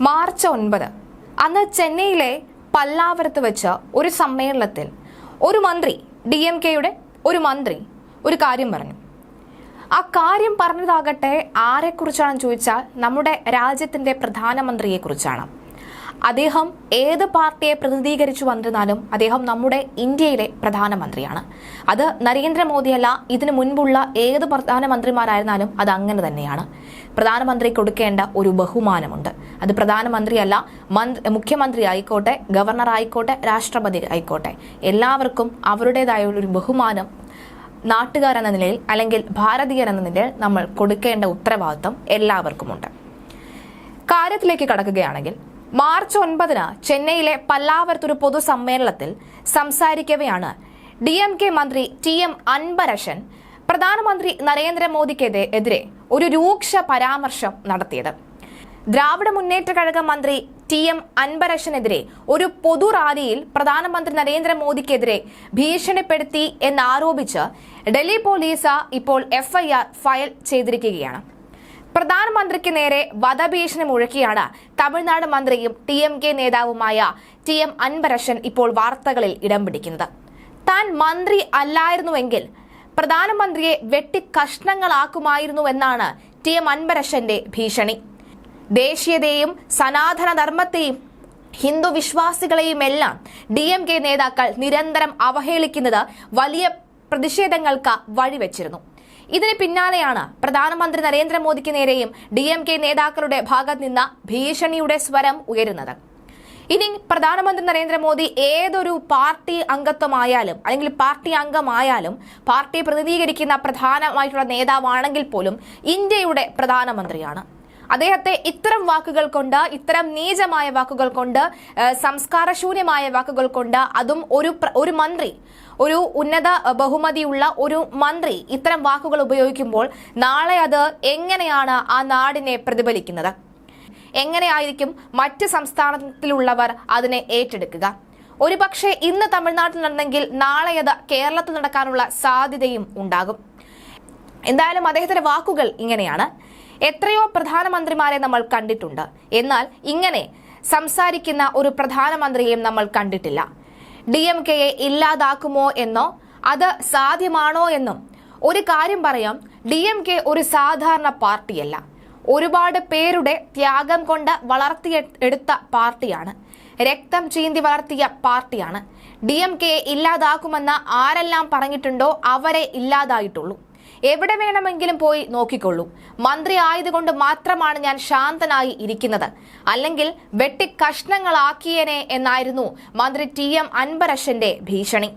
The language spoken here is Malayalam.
മാർച്ച് ഒൻപത്. അന്ന് ചെന്നൈയിലെ പല്ലാവരത്ത് വെച്ച ഒരു സമ്മേളനത്തിൽ ഒരു മന്ത്രി ഡി എം കെയുടെ ഒരു മന്ത്രി ഒരു കാര്യം പറഞ്ഞു. ആ കാര്യം പറഞ്ഞതാകട്ടെ ആരെക്കുറിച്ചാണെന്ന് ചോദിച്ചാൽ നമ്മുടെ രാജ്യത്തിന്റെ പ്രധാനമന്ത്രിയെക്കുറിച്ചാണ്. അദ്ദേഹം ഏത് പാർട്ടിയെ പ്രതിനിധീകരിച്ചു വന്നിരുന്നാലും അദ്ദേഹം നമ്മുടെ ഇന്ത്യയിലെ പ്രധാനമന്ത്രിയാണ്. അത് നരേന്ദ്രമോദിയല്ല ഇതിനു മുൻപുള്ള ഏത് പ്രധാനമന്ത്രിമാരായിരുന്നാലും അത് അങ്ങനെ തന്നെയാണ്. പ്രധാനമന്ത്രി കൊടുക്കേണ്ട ഒരു ബഹുമാനമുണ്ട്. അത് പ്രധാനമന്ത്രിയല്ല മന്ത്രി മുഖ്യമന്ത്രി ആയിക്കോട്ടെ ഗവർണർ ആയിക്കോട്ടെ രാഷ്ട്രപതി ആയിക്കോട്ടെ എല്ലാവർക്കും അവരുടേതായ ഒരു ബഹുമാനം നാട്ടുകാർ എന്ന നിലയിൽ അല്ലെങ്കിൽ ഭാരതീയർ എന്ന നിലയിൽ നമ്മൾ കൊടുക്കേണ്ട ഉത്തരവാദിത്വം എല്ലാവർക്കുമുണ്ട്. കാര്യത്തിലേക്ക് കടക്കുകയാണെങ്കിൽ മാർച്ച് ഒൻപതിന് ചെന്നൈയിലെ പല്ലാവർത്തൊരു പൊതുസമ്മേളനത്തിൽ സംസാരിക്കവെയാണ് ഡി എം കെ മന്ത്രി ടി എം അൻപരശൻ പ്രധാനമന്ത്രി നരേന്ദ്രമോദിക്കെതിരെ ഒരു രൂക്ഷ പരാമർശം നടത്തിയത്. ദ്രാവിഡ മുന്നേറ്റ കഴക മന്ത്രി ടി എം അൻപരശനെതിരെ ഒരു പൊതു റാലിയിൽ പ്രധാനമന്ത്രി നരേന്ദ്രമോദിക്കെതിരെ ഭീഷണിപ്പെടുത്തി എന്നാരോപിച്ച് ഡൽഹി പോലീസ് ഇപ്പോൾ എഫ്ഐആർ ഫയൽ ചെയ്തിരിക്കുകയാണ്. പ്രധാനമന്ത്രിക്ക് നേരെ വധഭീഷണി മുഴക്കിയാണ് തമിഴ്നാട് മന്ത്രിയും ടി എം കെ നേതാവുമായ ടി എം അൻപരശൻ ഇപ്പോൾ വാർത്തകളിൽ ഇടം പിടിക്കുന്നത്. താൻ മന്ത്രി അല്ലായിരുന്നുവെങ്കിൽ പ്രധാനമന്ത്രിയെ വെട്ടി കഷ്ണങ്ങളാക്കുമായിരുന്നുവെന്നാണ് ടി എം അൻപരശന്റെ ഭീഷണി. ദേശീയതയും സനാതന ധർമ്മത്തെയും ഹിന്ദു വിശ്വാസികളെയും എല്ലാം ഡി എം കെ നേതാക്കൾ നിരന്തരം അവഹേളിക്കുന്നത് വലിയ പ്രതിഷേധങ്ങൾക്ക് വഴിവെച്ചിരുന്നു. ഇതിന് പിന്നാലെയാണ് പ്രധാനമന്ത്രി നരേന്ദ്രമോദിക്ക് നേരെയും ഡി എം കെ നേതാക്കളുടെ ഭാഗത്ത് നിന്ന് ഭീഷണിയുടെ സ്വരം ഉയരുന്നത്. ഇനി പ്രധാനമന്ത്രി നരേന്ദ്രമോദി ഏതൊരു പാർട്ടി അംഗത്വമായാലും അല്ലെങ്കിൽ പാർട്ടി അംഗമായാലും പാർട്ടിയെ പ്രതിനിധീകരിക്കുന്ന പ്രധാനമായിട്ടുള്ള നേതാവാണെങ്കിൽ പോലും ഇന്ത്യയുടെ പ്രധാനമന്ത്രിയാണ്. അദ്ദേഹത്തെ ഇത്തരം വാക്കുകൾ കൊണ്ട് ഇത്തരം നീചമായ വാക്കുകൾ കൊണ്ട് സംസ്കാരശൂന്യമായ വാക്കുകൾ കൊണ്ട് അതും ഒരു ഒരു മന്ത്രി ഒരു ഉന്നത ബഹുമതിയുള്ള ഒരു മന്ത്രി ഇത്തരം വാക്കുകൾ ഉപയോഗിക്കുമ്പോൾ നാളെ അത് എങ്ങനെയാണ് ആ നാടിനെ പ്രതിഫലിക്കുന്നത്? എങ്ങനെയായിരിക്കും മറ്റ് സംസ്ഥാനത്തിലുള്ളവർ അതിനെ ഏറ്റെടുക്കുക? ഒരുപക്ഷെ ഇന്ന് തമിഴ്നാട്ടിൽ നടന്നെങ്കിൽ നാളെ അത് കേരളത്തിൽ നടക്കാനുള്ള സാധ്യതയും ഉണ്ടാകും. എന്തായാലും അദ്ദേഹത്തിന്റെ വാക്കുകൾ ഇങ്ങനെയാണ്. എത്രയോ പ്രധാനമന്ത്രിമാരെ നമ്മൾ കണ്ടിട്ടുണ്ട്. എന്നാൽ ഇങ്ങനെ സംസാരിക്കുന്ന ഒരു പ്രധാനമന്ത്രിയെയും നമ്മൾ കണ്ടിട്ടില്ല. ഡി എം കെയെ ഇല്ലാതാക്കുമോ എന്നോ അത് സാധ്യമാണോ എന്നും. ഒരു കാര്യം പറയാം ഡി എം കെ ഒരു സാധാരണ പാർട്ടിയല്ല. ഒരുപാട് പേരുടെ ത്യാഗം കൊണ്ട് വളർത്തിയ എടുത്ത പാർട്ടിയാണ്. രക്തം ചീന്തി വളർത്തിയ പാർട്ടിയാണ്. ഡി എം കെയെ ഇല്ലാതാക്കുമെന്ന് ആരെല്ലാം പറഞ്ഞിട്ടുണ്ടോ അവരെ ഇല്ലാതായിട്ടുള്ളൂ. എവിടെ വേണമെങ്കിലും പോയി നോക്കിക്കൊള്ളൂ. മന്ത്രി ആയതുകൊണ്ട് മാത്രമാണ് ഞാൻ ശാന്തനായി ഇരിക്കുന്നത്. അല്ലെങ്കിൽ വെട്ടി കഷ്ണങ്ങളാക്കിയേനെ എന്നായിരുന്നു മന്ത്രി ടി എം അൻപരശന്റെ ഭീഷണി.